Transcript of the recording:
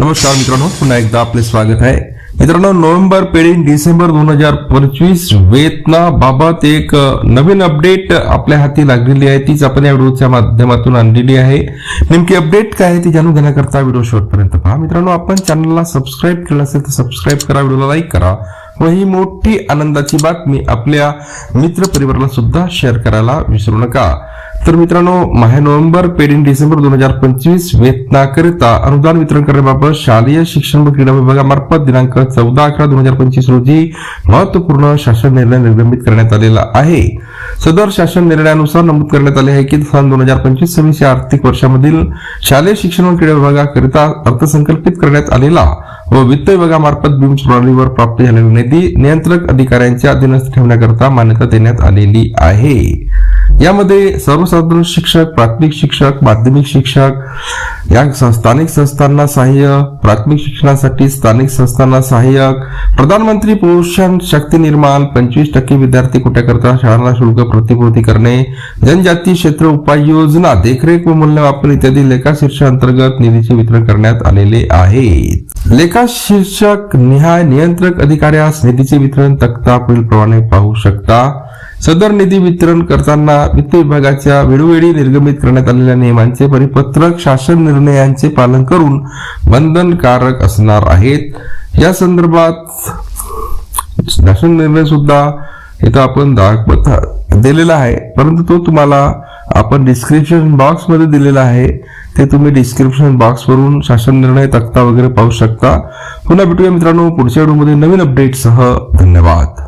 नमस्कार मित्रांनो पुन्हा एकदा आपले स्वागत आहे. मित्रांनो नोव्हेंबर पेढी डिसेंबर दोन हजार पंचवीस वेतनाबाबत एक नवीन अपडेट आपल्या हाती लागलेली आहे. तीच आपण या व्हिडिओच्या माध्यमातून आणलेली आहे. नेमकी अपडेट काय आहे ती जाणून घेण्याकरता व्हिडिओ शेवटपर्यंत पहा. मित्रांनो आपण चॅनलला सबस्क्राईब केलं असेल तर सबस्क्राईब करा व्हिडिओला लाईक करा. व ही मोठी आनंदाची बातमी आपल्या मित्र परिवाराला सुद्धा शेअर करायला विसरू नका. तर मित्रांनो माहे नोव्हेंबर पेडिंग डिसेंबर दोन हजार पंचवीस वेतनाकरिता अनुदान वितरण करण्याबाबत शालेय शिक्षण व क्रीडा विभागामार्फत दिनांक चौदा अकरा दोन हजार पंचवीस रोजी महत्त्वपूर्ण शासन निर्णय निर्गमित करण्यात आलेला आहे. सदर शासन निर्णयानुसार नमूद करण्यात आले आहे की सन दोन हजार पंचवीस सव्वीस या आर्थिक वर्षामधील शालेय शिक्षण व क्रीडा विभागाकरिता अर्थसंकल्पित करण्यात आलेला व वित्त विभागामार्फत बीम प्रणालीवर प्राप्त झालेला निधी नियंत्रक अधिकाऱ्यांच्या अधीनस्थ ठेवण्याकरता मान्यता देण्यात आलेली आहे. यामध्ये सर्वसाधारण शिक्षक प्राथमिक शिक्षक माध्यमिक शिक्षक या स्थानिक संस्थांना सहाय्य प्राथमिक शिक्षणासाठी स्थानिक संस्थांना सहाय्यक प्रधानमंत्री पोषण शक्ती निर्माण पंचवीस टक्के विद्यार्थी कोट्याकरता शाळांना शुल्क कृतीपूर्ती करणे जनजाती क्षेत्र उपाययोजना देखरेख व मूल्यमापन इत्यादी लेखा शीर्षांतर्गत निधीचे वितरण करण्यात आलेले आहे लेखा शीर्षक निहाय नियंत्रक अधिकाऱ्यास निधीचे वितरण तक्ता पुढील प्रमाणे पाहू शकता. सदर निधी वितरण करताना वित्त विभागाच्या वेळोवेळी निर्गमित करण्यात आलेल्या नियमांचे परिपत्रक शासन निर्णयांचे पालन करून बंधनकारक असणार आहेत. या संदर्भात शासन निर्णय सुद्धा इथं आपण दाखवत दिलेला आहे. परंतु तो तुम्हाला आपण डिस्क्रिप्शन बॉक्समध्ये दिलेला आहे. ते तुम्ही डिस्क्रिप्शन बॉक्स वरून शासन निर्णय तक्ता वगैरे पाहू शकता. पुन्हा भेटूया मित्रांनो पुढच्या व्हिडिओमध्ये नवीन अपडेटसह धन्यवाद.